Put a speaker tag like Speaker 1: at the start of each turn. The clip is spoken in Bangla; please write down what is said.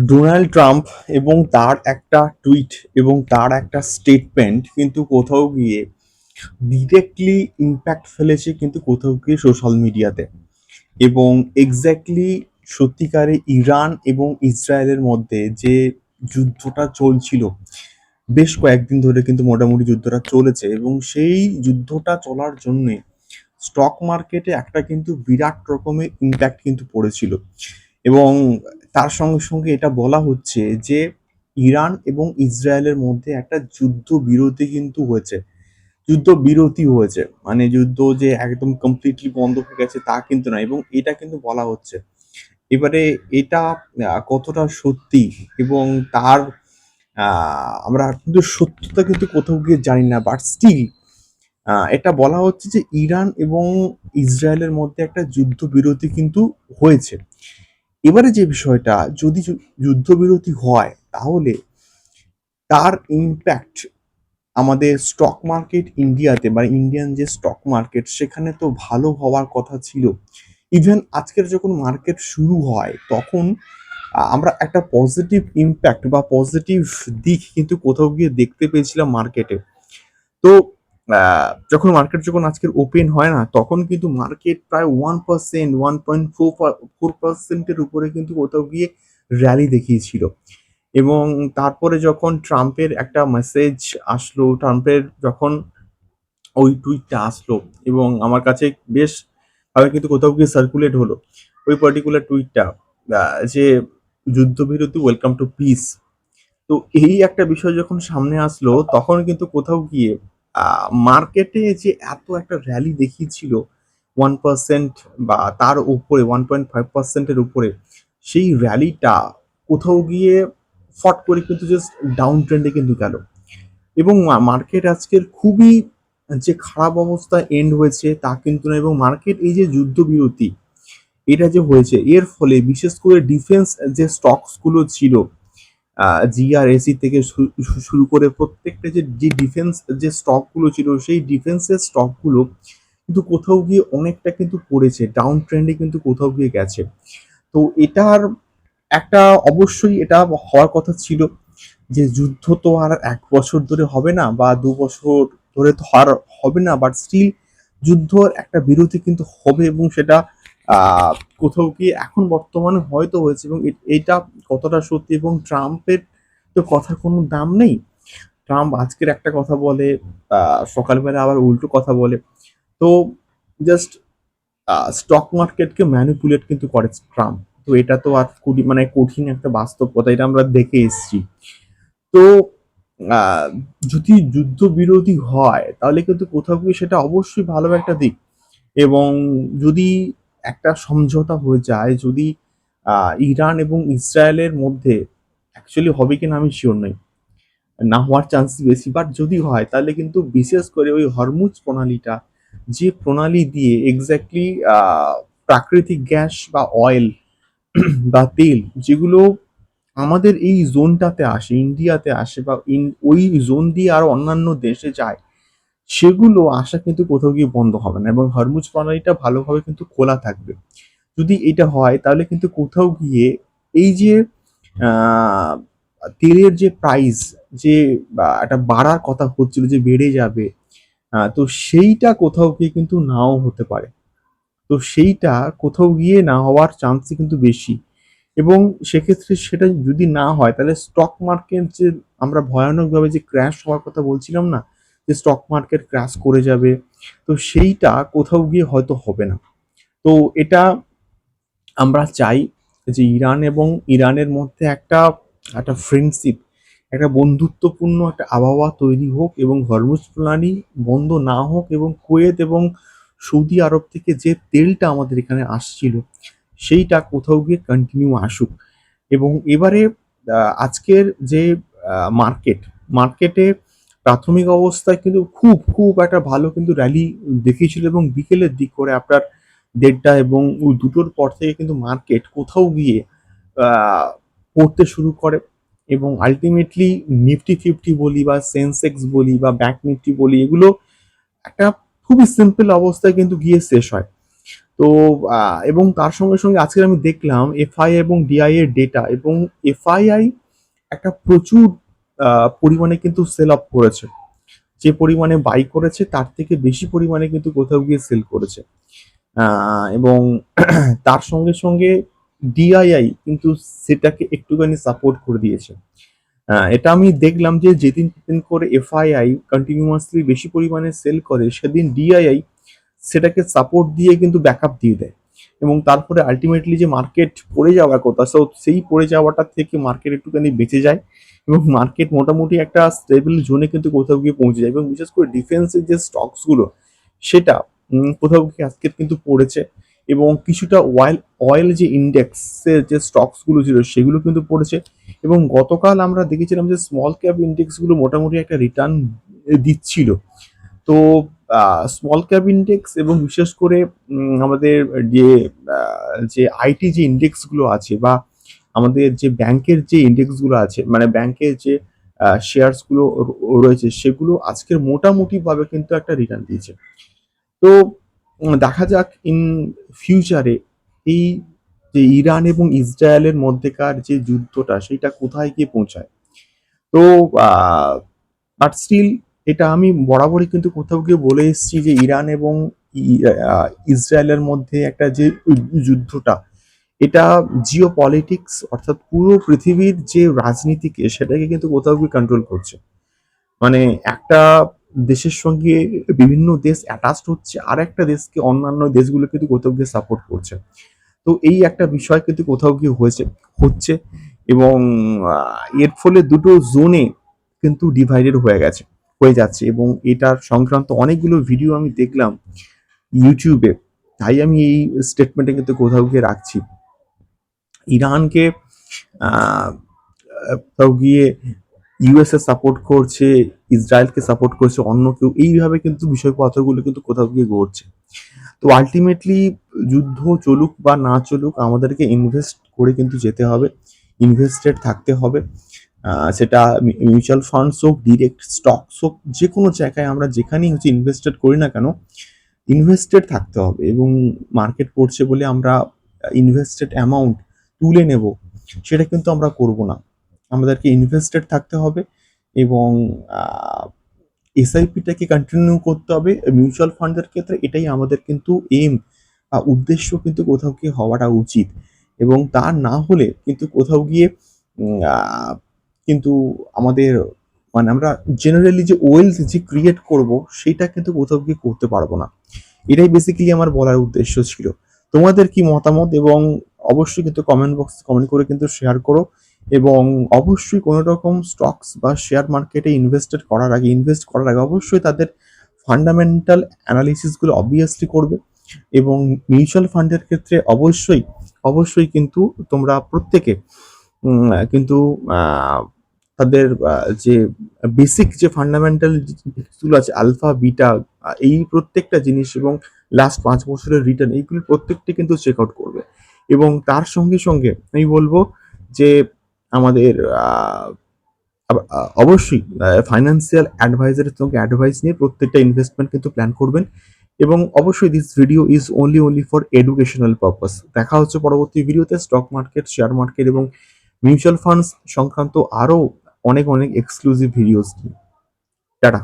Speaker 1: ডোনাল্ড ট্রাম্প এবং তার একটা টুইট এবং তার একটা স্টেটমেন্ট কিন্তু কোথাও গিয়ে ডিরেক্টলি ইম্প্যাক্ট ফেলেছে কিন্তু কোথাও গিয়ে সোশ্যাল মিডিয়াতে এবং এক্স্যাক্টলি সত্যিকারে ইরান এবং ইসরায়েলের মধ্যে যে যুদ্ধটা চলছিল, বেশ কয়েকদিন ধরে কিন্তু মোটামুটি যুদ্ধটা চলেছে এবং সেই যুদ্ধটা চলার জন্যে স্টক মার্কেটে একটা কিন্তু বিরাট রকমের ইম্প্যাক্ট কিন্তু পড়েছিল। এবং তার সঙ্গে সঙ্গে এটা বলা হচ্ছে যে ইরান এবং ইসরায়েলের মধ্যে একটা যুদ্ধ বিরতি কিন্তু হয়েছে। যুদ্ধ বিরতি হয়েছে। মানে যুদ্ধ যে একদম কমপ্লিটলি বন্ধ হয়ে গেছে তা কিন্তু না এবং এটা কিন্তু বলা হচ্ছে। এবারে এটা কতটা সত্যি এবং তার আমরা কিন্তু সত্যতা কিন্তু কোথাও গিয়ে জানি না বাট স্টিল এটা বলা হচ্ছে যে ইরান এবং ইসরায়েলের মধ্যে একটা যুদ্ধ বিরতি কিন্তু হয়েছে। এবারে যে বিষয়টা, যদি যুদ্ধবিরতি হয়, তাহলে তার ইম্প্যাক্ট আমাদের স্টক মার্কেট ইন্ডিয়াতে বা ইন্ডিয়ান যে স্টক মার্কেট সেখানে তো ভালো হওয়ার কথা ছিল। ইভেন আজকের যখন মার্কেট শুরু হয়, তখন আমরা একটা পজিটিভ ইম্প্যাক্ট বা পজিটিভ দিক কিন্তু কোথাও গিয়ে দেখতে পেয়েছিলাম মার্কেটে তো যখন মার্কেট যখন আজকের ওপেন হয় না, তখন কিন্তু মার্কেট প্রায় one percent one point four four পার্সেন্টের উপরে কিন্তু কোথাও গিয়ে র্যালি দেখিয়েছিল। এবং তারপরে যখন ট্রাম্পের একটা মেসেজ আসলো, ট্রাম্পের যখন ওই টুইটটা আসলো, এবং আমার কাছে বেশ ভাবে কিন্তু কোথাও গিয়ে সার্কুলেট হলো, ওই পার্টিকুলার টুইটটা যে যুদ্ধবিরতি ওয়েলকাম টু পিস তো এই একটা বিষয় যখন সামনে আসলো, তখন কিন্তু কোথাও গিয়ে মার্কেটে যে এত একটা র্যালি দেখিয়েছিল ওয়ান পার্সেন্ট বা তার উপরে ওয়ান পয়েন্ট ফাইভ পার্সেন্টের উপরে, সেই র্যালিটা কোথাও গিয়ে ফট করে কিন্তু জাস্ট ডাউন ট্রেন্ডে কিন্তু গেল। এবং মার্কেট আজকের খুবই যে খারাপ অবস্থা এন্ড হয়েছে তা কিন্তু না এবং মার্কেট এই যে যুদ্ধবিরতি, এটা যে হয়েছে, এর ফলে বিশেষ করে ডিফেন্স যে স্টকসগুলো ছিল জিআরএসি থেকে শুরু করে প্রত্যেকটা যে যে ডিফেন্স যে স্টকগুলো ছিল, সেই ডিফেন্সের স্টকগুলো কিন্তু কোথাও গিয়ে অনেকটা কিন্তু পড়েছে ডাউন ট্রেন্ডে কিন্তু কোথাও গিয়ে গেছে। তো এটার একটা অবশ্যই এটা হওয়ার কথা ছিল যে, যুদ্ধ তো আর এক বছর ধরে হবে না বা দু বছর ধরে তো আর হবে না বাট স্টিল যুদ্ধর একটা বিরতি কিন্তু হবে এবং সেটা কোথাও কি এখন বর্তমানে হয়তো হয়েছে এবং এটা কতটা সত্যি এবং ট্রাম্পের তো কথার কোনো দাম নেই। ট্রাম্প আজকের একটা কথা বলে সকালবেলা আবার উল্টো কথা বলে। তো জাস্ট স্টক মার্কেটকে ম্যানিপুলেট কিন্তু করে ট্রাম্প। তো এটা তো আর কুড়ি- মানে কঠিন একটা বাস্তব কথা এটা আমরা দেখে এসেছি। তো যদি যুদ্ধবিরোধী হয়, তাহলে কিন্তু কোথাও গিয়ে সেটা অবশ্যই ভালো একটা দিক। এবং যদি একটা সমঝোতা হয়ে যায় যদি ইরান এবং ইসরায়েলের মধ্যে অ্যাকচুয়ালি হবে কিনা আমি শিওর নই। না হওয়ার চান্স বেশি বাট যদি হয়, তাহলে কিন্তু বিশেষ করে ওই হরমুজ প্রণালীটা, যে প্রণালী দিয়ে এক্স্যাক্টলি প্রাকৃতিক গ্যাস বা অয়েল বা তেল যেগুলো আমাদের এই জোনটাতে আসে, ইন্ডিয়াতে আসে বা ইন- ওই জোন দিয়ে আর অন্যান্য দেশে যায় সেগুলো আসা কিন্তু কোথাও গিয়ে বন্ধ হবে না এবং হরমুজ প্রণালীটা ভালোভাবে কিন্তু খোলা থাকবে। যদি এটা হয়, তাহলে কিন্তু কোথাও গিয়ে এই যে তেলের যে প্রাইস যে একটা বাড়ার কথা হচ্ছিল যে বেড়ে যাবে তো সেইটা কোথাও গিয়ে কিন্তু নাও হতে পারে। তো সেইটা কোথাও গিয়ে না হওয়ার চান্সই কিন্তু বেশি। এবং সেক্ষেত্রে সেটা যদি না হয়, তাহলে স্টক মার্কেট যে আমরা ভয়ানকভাবে যে ক্র্যাশ হওয়ার কথা বলছিলাম না যে স্টক মার্কেট ক্র্যাশ করে যাবে, তো সেইটা কোথাও গিয়ে হয়তো হবে না। তো এটা আমরা চাই যে ইরান এবং ইরানের মধ্যে একটা একটা ফ্রেন্ডশিপ একটা বন্ধুত্বপূর্ণ একটা আবহাওয়া তৈরি হোক এবং হরমুজ প্রণালী বন্ধ না হোক এবং কুয়েত এবং সৌদি আরব থেকে যে তেলটা আমাদের এখানে আসছিল, সেইটা কোথাও গিয়ে কন্টিনিউ আসুক। এবং এবারে আজকের যে মার্কেট মার্কেটে প্রাথমিক অবস্থায় কিন্তু খুব খুব একটা ভালো কিন্তু র্যালি দেখিয়েছিল এবং বিকেলের দিক করে আপনার দেড়টা এবং দুটোর পর থেকে কিন্তু মার্কেট কোথাও গিয়ে পড়তে শুরু করে এবং আলটিমেটলি নিফটি ফিফটি বলি বা সেন্সেক্স বলি বা ব্যাক নিফটি বলি এগুলো একটা খুবই সিম্পল অবস্থায় কিন্তু গিয়ে শেষ হয়। তো এবং তার সঙ্গে সঙ্গে আজকে আমি দেখলাম এফআই এবং ডিআই এর ডেটা এবং এফআইআই একটা প্রচুর পরিমাণে কিন্তু সেল অফ করেছে। যে পরিমাণে বাই করেছে, তার থেকে বেশি পরিমাণে কিন্তু কোথাও গিয়ে সেল করেছে। এবং তার সঙ্গে সঙ্গে ডিআইআই কিন্তু সেটাকে একটুখানি সাপোর্ট করে দিয়েছে। এটা আমি দেখলাম যে যেদিন যেদিন করে এফআইআই কন্টিনিউয়াসলি বেশি পরিমাণে সেল করে, সেদিন ডিআইআই সেটাকে সাপোর্ট দিয়ে কিন্তু ব্যাকআপ দিয়ে দেয়। এবং তারপরে আলটিমেটলি যে মার্কেট পড়ে যাওয়ার কথা সো সেই পড়ে যাওয়াটা থেকে মার্কেট একটুখানি বেঁচে যায় এবং মার্কেট মোটামুটি একটা স্টেবল জোনে কিন্তু কোথাও গিয়ে পৌঁছে যায় এবং বিশেষ করে ডিফেন্সের যে স্টকসগুলো সেটা কোথাও গিয়ে আজকে কিন্তু পড়েছে এবং কিছুটা অয়েল অয়েল যে ইন্ডেক্সের যে স্টকসগুলো ছিল, সেগুলো কিন্তু পড়েছে এবং গতকাল আমরা দেখেছিলাম যে স্মল ক্যাপ ইন্ডেক্সগুলো মোটামুটি একটা রিটার্ন দিচ্ছিল। তো স্মল ক্যাপ ইন্ডেক্স এবং বিশেষ করে আমাদের যে যে আইটি যে ইন্ডেক্সগুলো আছে বা আমাদের যে ব্যাংকের যে ইন্ডেক্সগুলো আছে মানে ব্যাংকের যে শেয়ারসগুলো রয়েছে, সেগুলো আজকের মোটামুটি ভাবে কিন্তু একটা রিটার্ন দিয়েছে। তো দেখা যাক ইন ফিউচারে এই যে ইরান এবং ইসরায়েলের মধ্যেকার যে যুদ্ধটা, সেটা কোথায় গিয়ে পৌঁছায়। তো বাট স্টিল এটা আমি বরাবরই কিন্তু কোথাও গিয়ে বলে এসেছি যে ইরান এবং ইসরায়েলের মধ্যে একটা যে যুদ্ধটা, এটা জিও পলিটিক্স অর্থাৎ পুরো পৃথিবীর যে রাজনীতিকে সেটাকে কিন্তু কোথাও গিয়ে কন্ট্রোল করছে। মানে একটা দেশের সঙ্গে বিভিন্ন দেশ অ্যাটাচড হচ্ছে, আর একটা দেশকে অন্যান্য দেশগুলো কিন্তু কোথাও গিয়ে সাপোর্ট করছে। তো এই একটা বিষয় কিন্তু কোথাও গিয়ে হয়েছে, হচ্ছে এবং এর ফলে দুটো জোনে কিন্তু ডিভাইডেড হয়ে গেছে। হয়ে যাচ্ছে এবং এটার সংক্রান্ত অনেকগুলো ভিডিও আমি দেখলাম ইউটিউবে তাই আমি এই স্টেটমেন্টে কিন্তু কোথাও গিয়ে রাখছি। ইরানকে কোথাও গিয়ে ইউএসএ সাপোর্ট করছে, ইসরায়েলকে সাপোর্ট করছে, অন্য কেউ, এইভাবে কিন্তু বিষয়পত্রগুলো কিন্তু কোথাও গিয়ে ঘটছে। তো আলটিমেটলি যুদ্ধ চলুক বা না চলুক, আমাদেরকে ইনভেস্ট করে কিন্তু যেতে হবে ইনভেস্টেড থাকতে হবে। সেটা মিউচুয়াল ফান্ডস হোক ডিরেক্ট স্টকস হোক যে কোনো জায়গায় আমরা যেখানেই হচ্ছে ইনভেস্টেড করি না কেন ইনভেস্টেড থাকতে হবে এবং মার্কেট পড়ছে বলে আমরা ইনভেস্টেড অ্যামাউন্ট তুলে নেব, সেটা কিন্তু আমরা করব না। আমাদেরকে ইনভেস্টেড থাকতে হবে এবং এসআইপিটাকে কন্টিনিউ করতে হবে। মিউচুয়াল ফান্ডের ক্ষেত্রে এটাই আমাদের কিন্তু এম বা উদ্দেশ্য কিন্তু কোথাও গিয়ে হওয়াটা উচিত। এবং তা না হলে কিন্তু কোথাও গিয়ে কিন্তু আমাদের মানে আমরা জেনারেলি যে ওয়েলথ যে ক্রিয়েট করব, সেটা কিন্তু কোথাও গিয়ে করতে পারব না। এটাই বেসিক্যালি আমার বলার উদ্দেশ্য ছিল। তোমাদের কি মতামত? এবং অবশ্যই কিন্তু কমেন্ট বক্স কমেন্ট করে কিন্তু শেয়ার করো। এবং অবশ্যই কোনো রকম স্টকস বা শেয়ার মার্কেটে ইনভেস্টেড করার আগে ইনভেস্ট করার আগে অবশ্যই তাদের ফান্ডামেন্টাল অ্যানালিসিসগুলো অবভিয়াসলি করবে। এবং মিউচুয়াল ফান্ডের ক্ষেত্রে অবশ্যই অবশ্যই কিন্তু তোমরা প্রত্যেকে কিন্তু তাদের যে বেসিক যে ফান্ডামেন্টাল জিনিসগুলো আছে আলফা বিটা এই প্রত্যেকটা জিনিস এবং লাস্ট পাঁচ বছরের রিটার্ন এইগুলো প্রত্যেকটি কিন্তু চেক আউট করবে। এবং তার সঙ্গে সঙ্গে আমি বলব যে আমাদের অবশ্যই ফাইন্যান্সিয়াল অ্যাডভাইজারের সঙ্গে অ্যাডভাইস নিয়ে প্রত্যেকটা ইনভেস্টমেন্ট কিন্তু প্ল্যান করবেন। এবং অবশ্যই this video is only only for educational purpose দেখা হচ্ছে পরবর্তী ভিডিওতে স্টক মার্কেট শেয়ার মার্কেট এবং মিউচুয়াল ফান্ডস সংক্রান্ত আরও অনেক অনেক এক্সক্লুসিভ ভিডিওস নিয়ে টাটা।